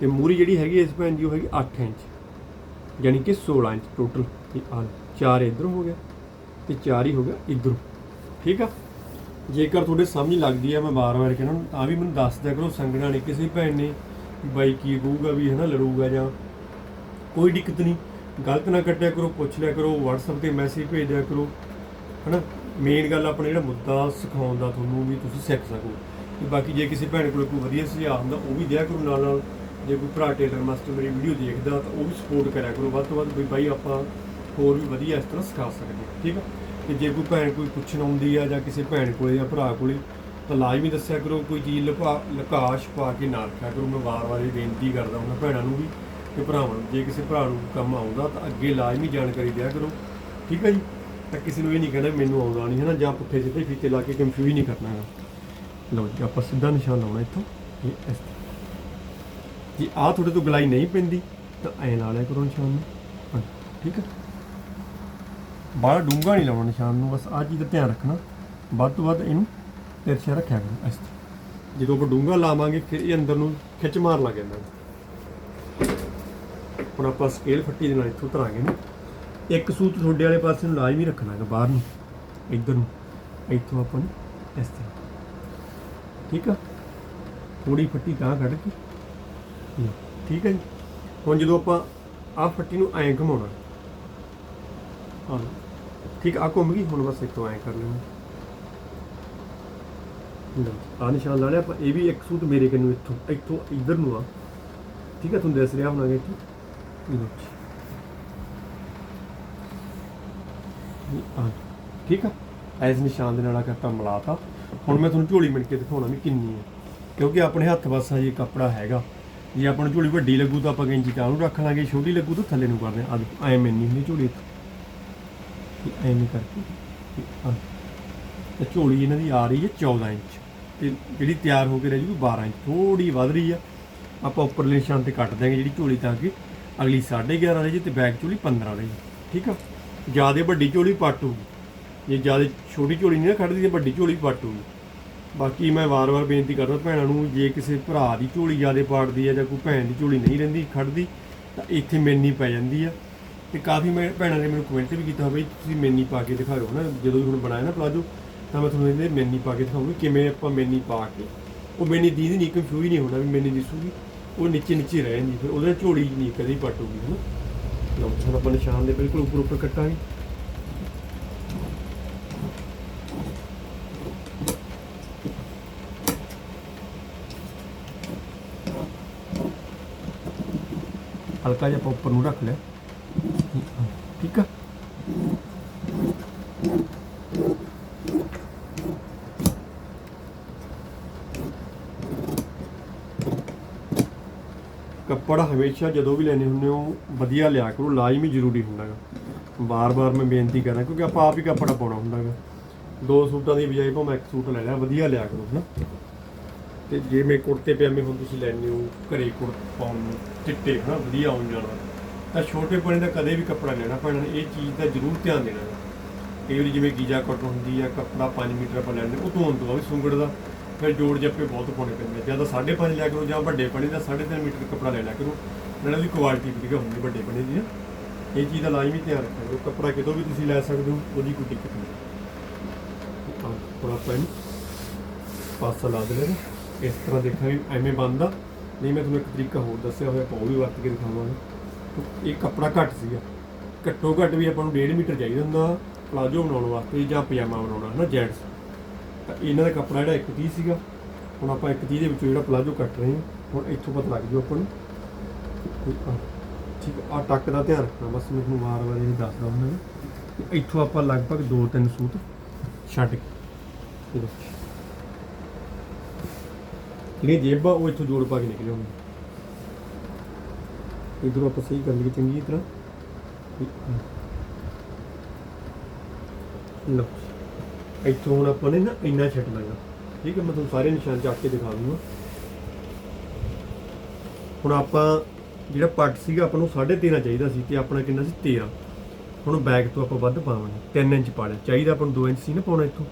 ਤੇ ਮੂਰੀ ਜਿਹੜੀ ਹੈਗੀ ਇਸ ਭੈਣ ਦੀ ਉਹ ਹੈਗੀ 8 ਇੰਚ। ਯਾਨੀ ਕਿ 16 ਇੰਚ ਟੋਟਲ ਇਹ ਆ ਚਾਰ ਇਧਰ ਹੋ ਗਿਆ, ਤੇ ਚਾਰ ਹੀ ਹੋ ਗਿਆ ਇਧਰ। ਠੀਕ ਆ? ਜੇਕਰ ਤੁਹਾਡੇ ਸਮਝ ਲੱਗਦੀ ਹੈ ਮੈਂ ਵਾਰ-ਵਾਰ ਕਹਿਣਾ, ਤਾਂ ਵੀ ਮੈਨੂੰ ਦੱਸ ਦਿਆ ਕਰੋ, ਸੰਗਣਾ ਨੇ ਕਿਸੇ ਭੈਣ ਨੇ ਬਾਈ ਕੀ ਕਹੂਗਾ, ਵੀ ਹੈ ਨਾ ਲੜੂਗਾ ਜਾਂ ਕੋਈ ਦਿੱਕਤ ਨਹੀਂ। ਗਲਤ ਨਾ ਕੱਟਿਆ ਕਰੋ, ਪੁੱਛ ਲਿਆ ਕਰੋ, WhatsApp ਤੇ ਮੈਸੇਜ ਭੇਜ ਦਿਆ ਕਰੋ। ਹਨਾ? ਮੇਨ ਗੱਲ ਆਪਣਾ ਜਿਹੜਾ ਮੁੱਦਾ ਸਿਖਾਉਣ ਦਾ ਤੁਹਾਨੂੰ ਵੀ ਤੁਸੀਂ ਸਿੱਖ ਸਕੋ। ਤੇ ਬਾਕੀ ਜੇ ਕਿਸੇ ਭੈਣ ਕੋਲ ਕੋਈ ਵਧੀਆ ਸੁਝਾਅ ਹੁੰਦਾ, ਉਹ ਵੀ ਦਿਆ ਕਰੋ ਨਾਲ ਨਾਲ ਜੇ ਕੋਈ ਭਰਾ ਟੇਲਰ ਮਾਸਟਰ ਮੇਰੀ ਵੀਡੀਓ ਦੇਖਦਾ, ਤਾਂ ਉਹ ਵੀ ਸਪੋਰਟ ਕਰਿਆ ਕਰੋ। ਵੱਧ ਤੋਂ ਵੱਧ ਵੀ ਬਾਈ ਆਪਾਂ ਹੋਰ ਵੀ ਵਧੀਆ ਇਸ ਤਰ੍ਹਾਂ ਸਿਖਾ ਸਕਦੇ ਠੀਕ ਆ? ਤੇ ਜੇ ਕੋਈ ਭੈਣ ਕੋਈ ਪੁੱਛਣ ਆਉਂਦੀ ਆ ਜਾਂ ਕਿਸੇ ਭੈਣ ਕੋਲੇ ਜਾਂ ਭਰਾ ਕੋਲੇ, ਤਾਂ ਲਾਜ਼ਮੀ ਦੱਸਿਆ ਕਰੋ, ਕੋਈ ਚੀਜ਼ ਲੁਕਾ ਲਕਾਸ਼ ਪਾ ਕੇ ਨਾ ਰੱਖਿਆ ਕਰੋ। ਮੈਂ ਵਾਰ-ਵਾਰ ਇਹ ਬੇਨਤੀ ਕਰਦਾ ਉਹਨਾਂ ਭੈਣਾਂ ਨੂੰ ਵੀ ਕਿ ਭਰਾਵਾਂ ਨੂੰ। ਜੇ ਕਿਸੇ ਭਰਾ ਨੂੰ ਕੰਮ ਆਉਂਦਾ, ਤਾਂ ਅੱਗੇ ਲਾਜ਼ਮੀ ਜਾਣਕਾਰੀ ਦਿਆ ਕਰੋ। ਠੀਕ ਹੈ ਜੀ? ਤਾਂ ਕਿਸੇ ਨੂੰ ਇਹ ਨਹੀਂ ਕਹਿਣਾ ਵੀ ਮੈਨੂੰ ਆਉਂਦਾ ਨਹੀਂ ਹੈ ਨਾ? ਜਾਂ ਪੁੱਠੇ ਸਿੱਧੇ ਫੀਤੇ ਲਾ ਕੇ ਕੰਫਿਊਜ਼ ਨਹੀਂ ਕਰਨਾ ਹੈਗਾ। ਲਓ ਜੀ ਆਪਾਂ ਸਿੱਧਾ ਨਿਸ਼ਾਨ ਲਾਉਣਾ ਇੱਥੋਂ। ਇਹ ਇਸ ਤਰ੍ਹਾਂ ਜੇ ਆਹ ਤੁਹਾਡੇ ਤੋਂ ਗਲਾਈ ਨਹੀਂ ਪੈਂਦੀ ਤਾਂ ਐਂ ਲਾ ਲਿਆ ਕਰੋ ਨਿਸ਼ਾਨ ਨੂੰ। ਹਾਂ, ਠੀਕ ਹੈ? ਬਾਹਲਾ ਡੂੰਘਾ ਨਹੀਂ ਲਾਉਣਾ ਨਿਸ਼ਾਨ ਨੂੰ ਬਸ ਆਹ ਚੀਜ਼ ਦਾ ਧਿਆਨ ਰੱਖਣਾ। ਵੱਧ ਤੋਂ ਵੱਧ ਇਹਨੂੰ ਤਿਰਛਾ ਰੱਖਿਆ ਕਰੋ ਇਸ ਤਰ੍ਹਾਂ ਜਦੋਂ ਆਪਾਂ ਡੂੰਘਾ ਲਾਵਾਂਗੇ ਫਿਰ ਇਹ ਅੰਦਰ ਨੂੰ ਖਿੱਚ ਮਾਰ ਲੱਗ ਜਾਂਦਾ। ਹੁਣ ਆਪਾਂ ਸਕੇਲ ਫੱਟੀ ਦੇ ਨਾਲ ਇੱਥੋਂ ਧਰਾਂਗੇ ਨਾ। ਇੱਕ ਸੂਤ ਤੁਹਾਡੇ ਵਾਲੇ ਪਾਸੇ ਨੂੰ ਲਾਜ਼ਮੀ ਰੱਖਣਾ ਹੈਗਾ ਬਾਹਰ ਨੂੰ ਇੱਧਰ ਨੂੰ ਇੱਥੋਂ ਆਪਾਂ ਨੂੰ ਇਸ ਤਰ੍ਹਾਂ। ਠੀਕ ਆ? ਥੋੜੀ ਫੱਟੀ ਤਾਂ ਕੱਢ ਕੇ। ਲਓ, ਠੀਕ ਹੈ ਜੀ? ਹੁਣ ਜਦੋਂ ਆਪਾਂ ਆਹ ਫੱਟੀ ਨੂੰ ਐਂ ਘੁਮਾਉਣਾ ਹਾਂ ਠੀਕ ਆ ਘੁੰਮ ਗਈ ਹੁਣ ਬਸ ਇੱਥੋਂ ਐਂ ਕਰ ਲੈਣਾ ਲਓ ਆ ਨਿਸ਼ਾਨ ਲਾ ਲਿਆ ਆਪਾਂ ਇਹ ਵੀ ਇੱਕ ਸੂਤ ਮੇਰੇ ਕੰਨੂ ਇੱਥੋਂ ਇੱਥੋਂ ਇੱਧਰ ਨੂੰ ਆ। ਠੀਕ ਹੈ ਤੁਹਾਨੂੰ ਦੱਸ ਰਿਹਾ ਬਣਾਗੇ ਕਿ ਲਓ ਜੀ। ਠੀਕ ਆ। ਐਸ ਨਿਸ਼ਾਨ ਦੇ ਨਾਲ ਆ ਕਰਤਾ ਮਿਲਾਤਾ। ਹੁਣ ਮੈਂ ਤੁਹਾਨੂੰ ਝੋਲੀ ਮਿਣ ਕੇ ਦਿਖਾਉਣਾ ਵੀ ਕਿੰਨੀ ਹੈ ਕਿਉਂਕਿ ਆਪਣੇ ਹੱਥ ਬਸ ਹਜੇ ਕੱਪੜਾ ਹੈਗਾ। ਜੇ ਆਪਾਂ ਨੂੰ ਝੋਲੀ ਵੱਡੀ ਲੱਗੂ ਤਾਂ ਆਪਾਂ ਕੈਂਚੀ ਤਾਂ ਨੂੰ ਰੱਖ ਲਾਂਗੇ। ਛੋਟੀ ਲੱਗੂ ਤਾਂ ਥੱਲੇ ਨੂੰ ਕਰਦੇ ਆ ਐ ਮੈਨੀ ਹੁੰਦੀ ਝੋਲੀ। ਐ ਐਵੇਂ ਕਰਕੇ। ਇਹ ਆਹ। ਤੇ ਝੋਲੀ ਇਹਨਾਂ ਦੀ ਆ ਰਹੀ ਹੈ 14 ਇੰਚ। ਤੇ ਜਿਹੜੀ ਤਿਆਰ ਹੋ ਕੇ ਰਹਿ ਜੂਗੀ 12 ਇੰਚ। ਥੋੜੀ ਵੱਧ ਰਹੀ ਆ। ਆਪਾਂ ਉੱਪਰਲੇ ਨਿਸ਼ਾਨ ਤੇ ਕੱਟ ਦਾਂਗੇ ਜਿਹੜੀ ਝੋਲੀ ਤਾਂ ਕਿ ਅਗਲੀ 11.5 ਰਹੀ ਜੀ ਤੇ ਬੈਕ ਝੋਲੀ 15 ਜੀ। ਠੀਕ ਆ? ਜ਼ਿਆਦਾ ਵੱਡੀ ਝੋਲੀ ਪੱਟ ਜੇ ਜ਼ਿਆਦਾ ਛੋਟੀ ਝੋਲੀ ਨਹੀਂ ਨਾ ਕੱਢਦੀ ਤੇ ਵੱਡੀ ਝੋਲੀ ਪੱਟ ਬਾਕੀ ਮੈਂ ਵਾਰ-ਵਾਰ ਬੇਨਤੀ ਕਰਦਾ ਭੈਣਾਂ ਨੂੰ, ਜੇ ਕਿਸੇ ਭਰਾ ਦੀ ਝੋਲੀ ਜ਼ਿਆਦਾ ਪਾੜਦੀ ਹੈ ਜਾਂ ਕੋਈ ਭੈਣ ਦੀ ਝੋਲੀ ਨਹੀਂ ਰਹਿੰਦੀ, ਖੜਦੀ, ਤਾਂ ਇੱਥੇ ਮੈਨੀ ਪੈ ਜਾਂਦੀ ਆ। ਤੇ ਕਾਫੀ ਮੈਂ ਭੈਣਾਂ ਨੇ ਮੈਨੂੰ ਕਮੈਂਟ ਵੀ ਕੀਤਾ ਬਈ ਤੁਸੀਂ ਮੈਨੀ ਪਾ ਕੇ ਦਿਖਾਓ ਨਾ। ਜਦੋਂ ਹੁਣ ਬਣਾਇਆ ਨਾ ਪਲਾਜੋ, ਤਾਂ ਮੈਂ ਤੁਹਾਨੂੰ ਇਹਦੇ ਮੈਨੀ ਪਾ ਕੇ ਦਿਖਾਉਂਗੀ ਕਿਵੇਂ ਆਪਾਂ ਮੈਨੀ ਪਾ ਕੇ, ਉਹ ਮੈਨੀ ਦੀਦੀ ਨਹੀਂ ਕੰਫਿਊਜ਼ ਨਹੀਂ ਹੋਣਾ ਵੀ ਮੈਨੀ ਦਿਸੂਗੀ। ਉਹ ਨੀਚੇ ਨੀਚੇ ਰਹਿ ਜਾਂਦੀ, ਫਿਰ ਉਹਦੇ ਨਾਲ ਝੋਲੀ ਨਹੀਂ ਕਦੀ ਪਟੂਗੀ ਹਨਾ? ਲਓ, ਹੁਣ ਆਪਾਂ ਨਿਸ਼ਾਨ ਦੇ ਬਿਲਕੁਲ ਉੱਪਰ ਉੱਪਰ ਕੱਟਾਂਗੇ। ਹਲਕਾ ਜਿਹਾ ਆਪਾਂ ਉੱਪਰ ਨੂੰ ਰੱਖ ਲਿਆ। ਠੀਕ ਆ? ਕੱਪੜਾ ਹਮੇਸ਼ਾ ਜਦੋਂ ਵੀ ਲੈਣੇ ਹੁੰਦੇ ਹੋ, ਵਧੀਆ ਲਿਆ ਕਰੋ, ਲਾਜ਼ਮੀ ਜ਼ਰੂਰੀ ਹੁੰਦਾ ਗਾ ਬਾਰ-ਬਾਰ ਮੈਂ ਬੇਨਤੀ ਕਰਾਂ ਕਿਉਂਕਿ ਆਪਾਂ ਆਪ ਹੀ ਕੱਪੜਾ ਪਾਉਣਾ ਹੁੰਦਾ ਗਾ ਦੋ ਸੂਟਾਂ ਦੀ ਬਜਾਏ ਭਾਵੇਂ ਇੱਕ ਸੂਟ ਲੈ ਲਿਆ, ਵਧੀਆ ਲਿਆ ਕਰੋ, ਹਨਾ? ਤੇ ਜੇ ਮੈਂ ਕੁੜਤੇ, ਪਜਾਮੇ ਹੁਣ ਤੁਸੀਂ ਲੈਣੇ ਹੋ, ਘਰੇ ਕੁੜ ਪਾਉਣ ਨੂੰ, ਚਿੱਟੇ, ਹਨਾ? ਵਧੀਆ ਆਉਣ ਜਾਣਾ ਤਾਂ ਛੋਟੇ ਪਣੇ ਦਾ ਕਦੇ ਵੀ ਕੱਪੜਾ ਲੈਣਾ ਪੈਣਾ ਇਹ ਚੀਜ਼ ਦਾ ਜ਼ਰੂਰ ਧਿਆਨ ਦੇਣਾ। ਕਈ ਵਾਰੀ ਜਿਵੇਂ ਗੀਜਾ ਕੱਟ ਹੁੰਦੀ ਆ, ਕੱਪੜਾ 5 ਮੀਟਰ ਆਪਾਂ ਲੈਂਦੇ, ਉਹ ਧੋਣ ਤੋਂ ਬਾਅਦ ਵੀ ਸੁੰਗੜ ਦਾ ਫਿਰ ਜੋੜ ਜੱਪੇ ਬਹੁਤ ਪਾਉਣੇ ਪੈਂਦੇ ਆ। ਜਾਂ ਤਾਂ 5.5 ਲਿਆ ਕਰੋ ਜਾਂ ਵੱਡੇ ਪਣੇ ਦਾ 3.5 ਮੀਟਰ ਕੱਪੜਾ ਲੈ ਲਿਆ ਕਰੋ। ਨਾਲੇ ਦੀ ਕੁਆਲਿਟੀ ਵਧੀਆ ਹੁੰਦੀ ਵੱਡੇ ਪਣੇ ਦੀ ਇਹ ਚੀਜ਼ ਦਾ ਲਾਜ਼ਮੀ ਧਿਆਨ ਰੱਖਿਆ ਕਰੋ। ਕੱਪੜਾ ਕਿਤੋਂ ਵੀ ਤੁਸੀਂ ਲੈ ਸਕਦੇ ਹੋ, ਉਹਦੀ ਕੋਈ ਦਿੱਕਤ ਨਹੀਂ। ਆਹ ਥੋੜਾ ਪੈਨ ਪਾਸਾ ਲਾ ਦੇ ਇਸ ਤਰ੍ਹਾਂ ਦੇਖਾਂ ਵੀ ਐਵੇਂ ਬੰਦਾ ਨਹੀਂ, ਮੈਂ ਤੁਹਾਨੂੰ ਇੱਕ ਤਰੀਕਾ ਹੋਰ ਦੱਸਿਆ ਹੋਇਆ, ਆਪਾਂ ਉਹ ਵੀ ਵਰਤ ਕੇ ਦਿਖਾਵਾਂਗੇ। ਇਹ ਕੱਪੜਾ ਘੱਟ ਸੀਗਾ। ਘੱਟੋ ਘੱਟ ਵੀ ਆਪਾਂ ਨੂੰ 1.5 ਮੀਟਰ ਚਾਹੀਦਾ ਹੁੰਦਾ। ਪਲਾਜੋ ਬਣਾਉਣ ਵਾਸਤੇ ਜਾਂ ਪਜਾਮਾ ਬਣਾਉਣਾ ਹੈ ਨਾ ਜੈਂਟਸ। ਤਾਂ ਇਹਨਾਂ ਦਾ ਕੱਪੜਾ ਜਿਹੜਾ 130 ਸੀਗਾ, ਹੁਣ ਆਪਾਂ 130 ਦੇ ਵਿੱਚੋਂ ਜਿਹੜਾ ਪਲਾਜੋ ਕੱਟ ਰਹੇ ਹਾਂ, ਹੁਣ ਇੱਥੋਂ ਪਤਾ ਲੱਗ ਜੂ ਆਪਾਂ ਨੂੰ। ਠੀਕ ਆ ਟੱਕ ਦਾ ਧਿਆਨ ਰੱਖਣਾ, ਬਸ ਮੈਂ ਤੁਹਾਨੂੰ ਵਾਰ-ਵਾਰ ਇਹ ਦੱਸਦਾ ਹੁੰਦਾ ਕਿ ਇੱਥੋਂ ਆਪਾਂ ਲਗਭਗ 2-3 ਸੂਤ ਛੱਡ ਕੇ ਇਹ ਦੇਖੋ। ਜਿਹੜੀਆਂ ਜੇਬਾਂ, ਉਹ ਇੱਥੋਂ ਜੋੜ ਪਾ ਕੇ ਨਿਕਲੇ ਹੁੰਦੇ ਇਧਰੋਂ ਆਪਾਂ ਸਹੀ ਕਰ ਲਈਏ ਚੰਗੀ ਤਰ੍ਹਾਂ। ਲਓ। ਇੱਥੋਂ ਹੁਣ ਆਪਾਂ ਨੇ ਨਾ ਇੰਨਾ ਛੱਡਣਾ ਹੈਗਾ ਠੀਕ ਹੈ, ਮੈਂ ਤੁਹਾਨੂੰ ਸਾਰੇ ਨਿਸ਼ਾਨ ਚੱਕ ਕੇ ਦਿਖਾ ਦੂੰਗਾ ਹੁਣ ਆਪਾਂ ਜਿਹੜਾ ਪੱਟ ਸੀਗਾ, ਆਪਾਂ ਨੂੰ 13.5 ਚਾਹੀਦਾ ਸੀ ਤੇ ਆਪਣਾ ਕਿੰਨਾ ਸੀ? 13 ਹੁਣ ਬੈਕ ਤੋਂ ਆਪਾਂ ਵੱਧ ਪਾਵਾਂਗੇ। 3 ਇੰਚ ਪਾ ਲਿਆ। ਚਾਹੀਦਾ ਆਪਾਂ ਨੂੰ 2 ਇੰਚ ਸੀ ਨਾ ਪਾਉਣਾ ਇੱਥੋਂ।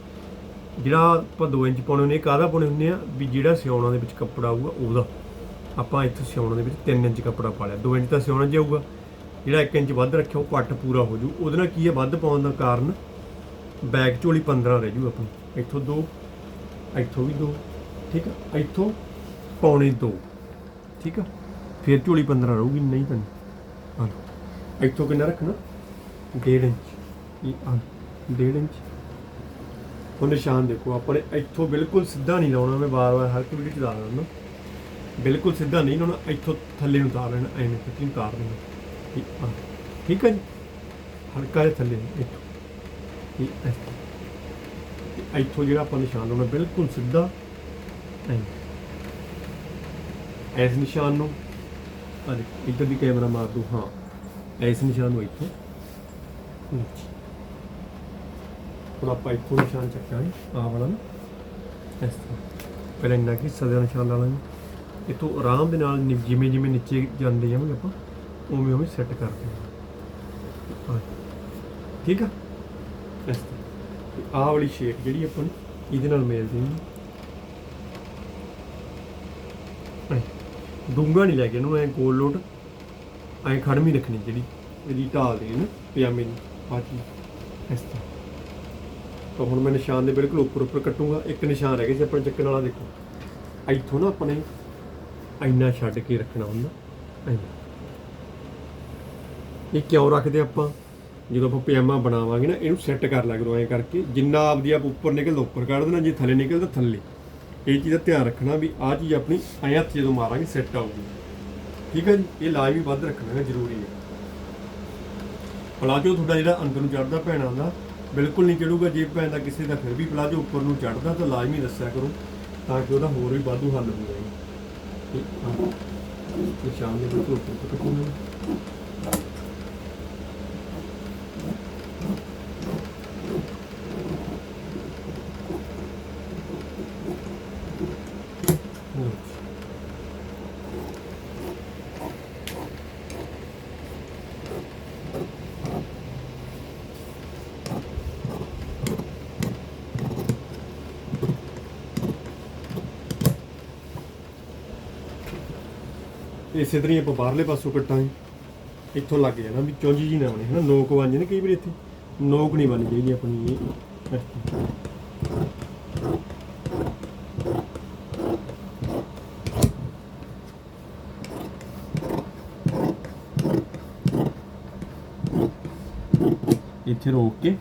ਜਿਹੜਾ ਆਪਾਂ 2 ਇੰਚ ਪਾਉਣੇ ਨੇ ਕਾਹਦਾ ਪਾਉਣੇ ਹੁੰਦੇ ਆ? ਵੀ ਜਿਹੜਾ ਸਿਉਣਾ ਦੇ ਵਿੱਚ ਕੱਪੜਾ ਆਊਗਾ, ਉਹਦਾ। ਆਪਾਂ ਇੱਥੇ ਸਿਉਣਾ ਦੇ ਵਿੱਚ 3 ਇੰਚ ਕੱਪੜਾ ਪਾ ਲਿਆ। 2 ਇੰਚ ਤਾਂ ਸਿਉਣਾ ਜਾਊਗਾ। ਜਿਹੜਾ 1 ਇੰਚ ਵੱਧ ਰੱਖਿਆ, ਉਹ ਪੱਟ ਪੂਰਾ ਹੋ ਜੂ ਉਹਦੇ ਨਾਲ ਕੀ ਹੈ? ਵੱਧ ਪਾਉਣ ਦਾ ਕਾਰਨ ਬੈਗ ਝੋਲੀ 15 ਰਹਿ ਜੂ ਆਪਣੀ। ਇੱਥੋਂ ਦੋ ਇੱਥੋਂ ਵੀ ਦੋ ਠੀਕ ਆ? ਇੱਥੋਂ ਪੌਣੇ ਦੋ ਠੀਕ ਆ? ਫਿਰ ਝੋਲੀ 15 ਰਹੂਗੀ ਨਹੀਂ ਤਾਂ ਹਾਂ ਇੱਥੋਂ ਕਿੰਨਾ ਰੱਖਣਾ? 1.5 ਇੰਚ। ਇਹ ਆ 1.5 ਇੰਚ। ਉਹ ਨਿਸ਼ਾਨ ਦੇਖੋ ਆਪਣੇ ਇੱਥੋਂ ਬਿਲਕੁਲ ਸਿੱਧਾ ਨਹੀਂ ਲਾਉਣਾ ਮੈਂ ਵਾਰ-ਵਾਰ ਹਰ ਇੱਕ ਵੀਡੀਓ ਚ ਲਾ ਦਿੰਦਾ। ਬਿਲਕੁਲ ਸਿੱਧਾ ਨਹੀਂ ਲਾਉਣਾ ਇੱਥੋਂ ਥੱਲੇ ਨੂੰ ਉਤਾਰ ਲੈਣਾ ਐਵੇਂ ਕਿਤੇ ਨੂੰ ਉਤਾਰ ਦੇਣਾ। ਠੀਕ ਆ ਜੀ? ਹਲਕਾ ਜਿਹਾ ਥੱਲੇ ਨੂੰ, ਇੱਥੋਂ। ਹੈ ਤੇ ਇੱਥੋਂ ਜਿਹੜਾ ਆਪਾਂ ਨਿਸ਼ਾਨ ਲਾਉਣਾ ਬਿਲਕੁਲ ਸਿੱਧਾ। ਐਵੇਂ ਇਸ ਨਿਸ਼ਾਨ ਨੂੰ ਆ ਦੇਖ ਇੱਧਰ ਦੀ ਕੈਮਰਾ ਮਾਰ ਦੂ ਹਾਂ ਇਸ ਨਿਸ਼ਾਨ ਨੂੰ ਇੱਥੋਂ। ਨੀਚੇ ਹੁਣ ਆਪਾਂ ਇੱਥੋਂ ਨਿਸ਼ਾਨ ਚੱਕਾਂਗੇ ਆਹ ਵਾਲਾ ਨਾ। ਇਸ ਤਰ੍ਹਾਂ। ਪਹਿਲਾਂ ਇੰਨਾ ਕਿ ਸਦਾ ਨਿਸ਼ਾਨ ਲਾ ਲਾਂਗੇ। ਇੱਥੋਂ ਆਰਾਮ ਦੇ ਨਾਲ ਨਿ- ਜਿਵੇਂ ਜਿਵੇਂ ਨੀਚੇ ਜਾਂਦੇ ਜਾਵਾਂਗੇ ਆਪਾਂ ਉਵੇਂ ਉਵੇਂ ਸੈੱਟ ਕਰਦੇ ਹਾਂ ਆਹ, ਠੀਕ ਆ? ਇਸ ਤਰ੍ਹਾਂ ਆਹ ਵਾਲੀ ਸ਼ੇਪ ਜਿਹੜੀ ਆਪਾਂ ਨੂੰ ਇਹਦੇ ਨਾਲ ਮਿਲਦੀ ਹੈ ਡੂੰਗਾ ਨਹੀਂ ਲੈ ਕੇ ਇਹਨੂੰ, ਐ ਗੋਲ ਲੋਟ, ਐ ਖੜਮੀ ਰੱਖਣੀ ਜਿਹੜੀ, ਇਹਦੀ ਢਾਲ ਦੇ ਨਾ ਪਜਾਮੇ ਦੀ, ਆਹ ਇਸ ਤਰ੍ਹਾਂ। ਤਾਂ ਹੁਣ ਮੈਂ ਨਿਸ਼ਾਨ ਦੇ ਬਿਲਕੁਲ ਉੱਪਰ ਉੱਪਰ ਕੱਟੂੰਗਾ, ਇੱਕ ਨਿਸ਼ਾਨ ਰਹਿ ਗਿਆ ਸੀ ਆਪਣੇ ਚੱਕਣ ਵਾਲਾ, ਦੇਖੋ। ਇੱਥੋਂ ਨਾ ਆਪਣੇ ਇੰਨਾ ਛੱਡ ਕੇ ਰੱਖਣਾ ਹੁੰਦਾ। ਇੰਨਾ ਇਹ ਕਿਉਂ ਰੱਖਦੇ ਆਪਾਂ? ਜਦੋਂ ਆਪਾਂ ਪਜਾਮਾ ਬਣਾਵਾਂਗੇ ਨਾ, ਇਹਨੂੰ ਸੈੱਟ ਕਰ ਲਿਆ ਕਰੋ, ਐਂ ਕਰਕੇ। ਜਿੰਨਾ ਆਪਦੀ ਆਪ ਉੱਪਰ ਨਿਕਲਦਾ, ਉੱਪਰ ਕੱਢ ਦੇਣਾ, ਜੇ ਥੱਲੇ ਨਿਕਲਦਾ ਥੱਲੇ। ਇਹ ਚੀਜ਼ ਦਾ ਧਿਆਨ ਰੱਖਣਾ ਵੀ ਆਹ ਚੀਜ਼ ਆਪਣੀ ਐਂ ਹੱਥ ਜਦੋਂ ਮਾਰਾਂਗੇ ਸੈੱਟ ਆਊਗੀ। ਠੀਕ ਹੈ ਜੀ? ਇਹ ਲਾਜ਼ਮੀ ਵੱਧ ਰੱਖਣਾ ਹੈ ਜ਼ਰੂਰੀ ਹੈ। ਪਲਾਜੋ ਤੁਹਾਡਾ ਜਿਹੜਾ ਅੰਦਰ ਨੂੰ ਚੜਦਾ ਭੈਣਾਂ ਦਾ, ਬਿਲਕੁਲ ਨਹੀਂ ਚੜੂਗਾ ਜੇ ਭੈਣ ਦਾ ਕਿਸੇ ਦਾ ਫਿਰ ਵੀ ਪਲਾਜੋ ਉੱਪਰ ਨੂੰ ਚੜਦਾ ਤਾਂ ਲਾਜ਼ਮੀ ਦੱਸਿਆ ਕਰੋ, ਤਾਂ ਕਿ ਉਹਦਾ ਹੋਰ ਵੀ ਵਾਧੂ ਹੱਲ ਹੋ ਜਾਏ। ਠੀਕ ਹਾਂ। ਨਿਸ਼ਾਨ ਦੇ ਬਿਲਕੁਲ ਉੱਪਰ ਤੋਂ ਕੱਟੂਗਾ ਇਸੇ ਤਰ੍ਹਾਂ ਹੀ ਆਪਾਂ ਬਾਹਰਲੇ ਪਾਸੋਂ ਕੱਟਾਂਗੇ ਇੱਥੋਂ ਲੱਗ ਜਾਣਾ ਵੀ ਚੁੰਝ ਜੀ ਨਾ ਬਣੇ, ਹਨਾ? ਨੋਕ ਬਣ ਜਾਂਦੇ ਕਈ ਵਾਰ ਇੱਥੇ। ਨੋਕ ਨਹੀਂ ਬਣਨੀ ਚਾਹੀਦੀ ਆਪਣੀ ਇਹ। ਇੱਥੇ ਰੋਕ ਕੇ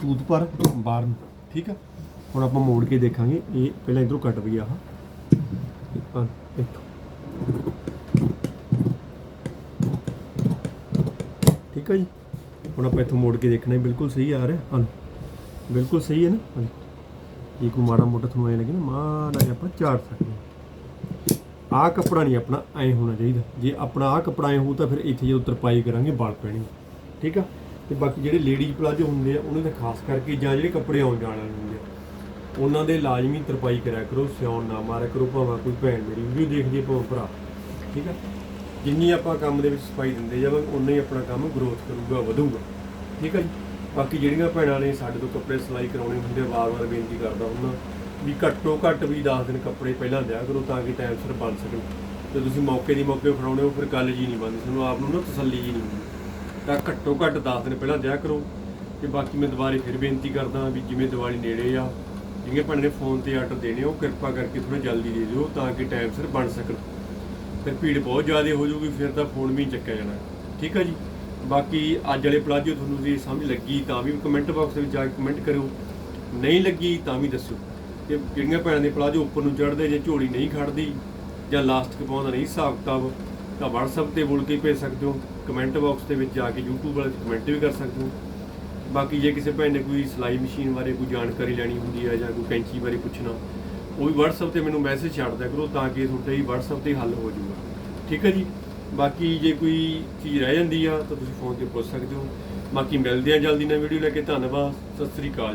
ਸੂਤ ਪਰ ਬਾਹਰ ਠੀਕ ਆ? ਹੁਣ ਆਪਾਂ ਮੋੜ ਕੇ ਦੇਖਾਂਗੇ, ਇਹ ਪਹਿਲਾਂ ਇਧਰੋਂ ਕੱਟ ਵੀ ਆਹ। ਆ ਇੱਥੋਂ। ਠੀਕ ਆ ਜੀ। ਹੁਣ ਆਪਾਂ ਇੱਥੋਂ ਮੋੜ ਕੇ ਦੇਖਣਾ ਬਿਲਕੁਲ ਸਹੀ ਆ ਰਿਹਾ। ਹਾਂ। ਬਿਲਕੁਲ ਸਹੀ ਹੈ ਨਾ? ਹਾਂ ਇਹ ਕੋਈ ਮਾੜਾ ਮੋਟਾ ਤੁਹਾਨੂੰ ਐ ਲੱਗੇ ਨਾ, ਮਾੜਾ ਜਿਹਾ ਆਪਾਂ ਝਾੜ ਸਕਦੇ ਹਾਂ। ਆਹ ਕੱਪੜਾ ਨਹੀਂ ਆਪਣਾ ਐ ਹੋਣਾ ਚਾਹੀਦਾ। ਜੇ ਆਪਣਾ ਆਹ ਕੱਪੜਾ ਐ ਹੋਊ ਤਾਂ ਫਿਰ ਇੱਥੇ ਜਦੋਂ ਤਰਪਾਈ ਕਰਾਂਗੇ ਵਾਲ ਪੈਣੀ ਠੀਕ ਆ? ਤੇ ਬਾਕੀ ਜਿਹੜੇ ਲੇਡੀਜ਼ ਪਲਾਜੋ ਹੁੰਦੇ ਆ, ਉਹਨਾਂ ਦੇ ਖਾਸ ਕਰਕੇ ਜਾਂ ਜਿਹੜੇ ਕੱਪੜੇ ਆਉਣ ਜਾਣ ਵਾਲੇ ਹੁੰਦੇ ਆ, ਉਹਨਾਂ ਦੇ ਲਾਜ਼ਮੀ ਤਰਪਾਈ ਕਰਿਆ ਕਰੋ, ਸਿਉਣ ਨਾ ਮਾਰਿਆ ਕਰੋ, ਭਾਵੇਂ ਕੋਈ ਭੈਣ ਮੇਰੀ ਵੀਡੀਓ ਦੇਖਦੀ ਹੈ ਭਾਵੇਂ ਭਰਾ। ਠੀਕ ਆ? ਜਿੰਨੀ ਆਪਾਂ ਕੰਮ ਦੇ ਵਿੱਚ ਸਫ਼ਾਈ ਦਿੰਦੇ ਜਾਵਾਂਗੇ ਉਨਾ ਹੀ ਆਪਣਾ ਕੰਮ ਗਰੋਥ ਕਰੂਗਾ ਵਧੂਗਾ। ਠੀਕ ਆ ਜੀ? ਬਾਕੀ ਜਿਹੜੀਆਂ ਭੈਣਾਂ ਨੇ ਸਾਡੇ ਤੋਂ ਕੱਪੜੇ ਸਿਲਾਈ ਕਰਾਉਣੇ ਹੁੰਦੇ ਆ, ਵਾਰ-ਵਾਰ ਬੇਨਤੀ ਕਰਦਾ ਹੁੰਦਾ ਵੀ ਘੱਟੋ ਘੱਟ ਵੀ 10 ਦਿਨ ਕੱਪੜੇ ਪਹਿਲਾਂ ਲਿਆ ਕਰੋ ਤਾਂ ਕਿ ਟਾਈਮ ਸਿਰ ਬਣ ਸਕਣ। ਤੇ ਤੁਸੀਂ ਮੌਕੇ ਦੀ ਮੌਕੇ ਫੜਾਉਣੇ ਹੋ ਫਿਰ ਗੱਲ ਜੀ ਨਹੀਂ ਬਣਦੀ ਤੁਹਾਨੂੰ ਆਪ ਨੂੰ ਨਾ ਤਸੱਲੀ ਜੀ ਨਹੀਂ ਹੁੰਦੀ। ਤਾਂ ਘੱਟੋ ਘੱਟ 10 ਦਿਨ ਪਹਿਲਾਂ ਦਿਆ ਕਰੋ। ਤੇ ਬਾਕੀ ਮੈਂ ਦੁਬਾਰੇ ਫਿਰ ਬੇਨਤੀ ਕਰਦਾ ਵੀ ਜਿਵੇਂ ਦੀਵਾਲੀ ਨੇੜੇ ਆ ਜਿਵੇਂ ਭੈਣ ਨੇ ਫੋਨ ਤੇ ਆਰਡਰ ਦੇਣੇ ਉਹ ਕਿਰਪਾ ਕਰਕੇ ਥੋੜਾ ਜਲਦੀ ਦੇ ਦਿਓ ਤਾਂ ਕਿ ਟਾਈਮ ਸਿਰ ਬਣ ਸਕਣ। ਫਿਰ ਭੀੜ ਬਹੁਤ ਜ਼ਿਆਦਾ ਹੋ ਜਾਊਗੀ, ਫਿਰ ਤਾਂ ਫੋਨ ਵੀ ਨਹੀਂ ਚੱਕਿਆ ਜਾਣਾ। ਠੀਕ ਆ ਜੀ? ਬਾਕੀ ਅੱਜ ਵਾਲੇ ਪਲਾਜੋ ਤੁਹਾਨੂੰ ਜੀ ਸਮਝ ਲੱਗੀ ਤਾਂ ਵੀ ਕਮੈਂਟ ਬਾਕਸ ਵਿੱਚ ਜਾ ਕੇ ਕਮੈਂਟ ਕਰਿਓ। ਨਹੀਂ ਲੱਗੀ ਤਾਂ ਵੀ ਦੱਸੋ। ਕਿ ਜਿਹੜੀਆਂ ਭੈਣਾਂ ਦੇ ਪਲਾਜੋ ਉੱਪਰ ਨੂੰ ਚੜਦੇ ਜੇ ਝੋਲੀ ਨਹੀਂ ਖੜਦੀ ਜਾਂ ਲਾਸਟਿਕ ਪਾਉਂਦਾ ਨਹੀਂ ਹਿਸਾਬ ਕਿਤਾਬ, ਤਾਂ WhatsApp ਤੇ ਬੋਲ ਕੇ ਭੇਜ ਸਕਦੇ ਹੋ। ਕਮੈਂਟ ਬਾਕਸ ਦੇ ਵਿੱਚ ਜਾ ਕੇ YouTube ਵਾਲੇ ਕਮੈਂਟ ਵੀ ਕਰ ਸਕਦੇ ਹੋ। ਬਾਕੀ ਜੇ ਕਿਸੇ ਭੈਣ ਨੇ ਕੋਈ ਸਿਲਾਈ ਮਸ਼ੀਨ ਬਾਰੇ ਕੋਈ ਜਾਣਕਾਰੀ ਲੈਣੀ ਹੁੰਦੀ ਹੈ ਜਾਂ ਕੋਈ ਕੈਂਚੀ ਬਾਰੇ ਪੁੱਛਣਾ ਉਹ ਵੀ WhatsApp ਤੇ ਮੈਨੂੰ ਮੈਸੇਜ ਛੱਡ ਦਿਆ ਕਰੋ ਤਾਂ ਕਿ ਤੁਹਾਡਾ ਹੀ WhatsApp ਤੇ ਹੱਲ ਹੋ ਜਾਊਗਾ। ਠੀਕ ਹੈ ਜੀ? ਬਾਕੀ ਜੇ ਕੋਈ ਚੀਜ਼ ਰਹਿ ਜਾਂਦੀ ਆ ਤਾਂ ਤੁਸੀਂ ਫੋਨ ਤੇ ਪੁੱਛ ਸਕਦੇ ਹੋ। ਬਾਕੀ ਮਿਲਦੇ ਆ ਜਲਦੀ ਨਾਲ ਵੀਡੀਓ ਲੈ ਕੇ। ਧੰਨਵਾਦ। ਸਤਿ ਸ੍ਰੀ ਅਕਾਲ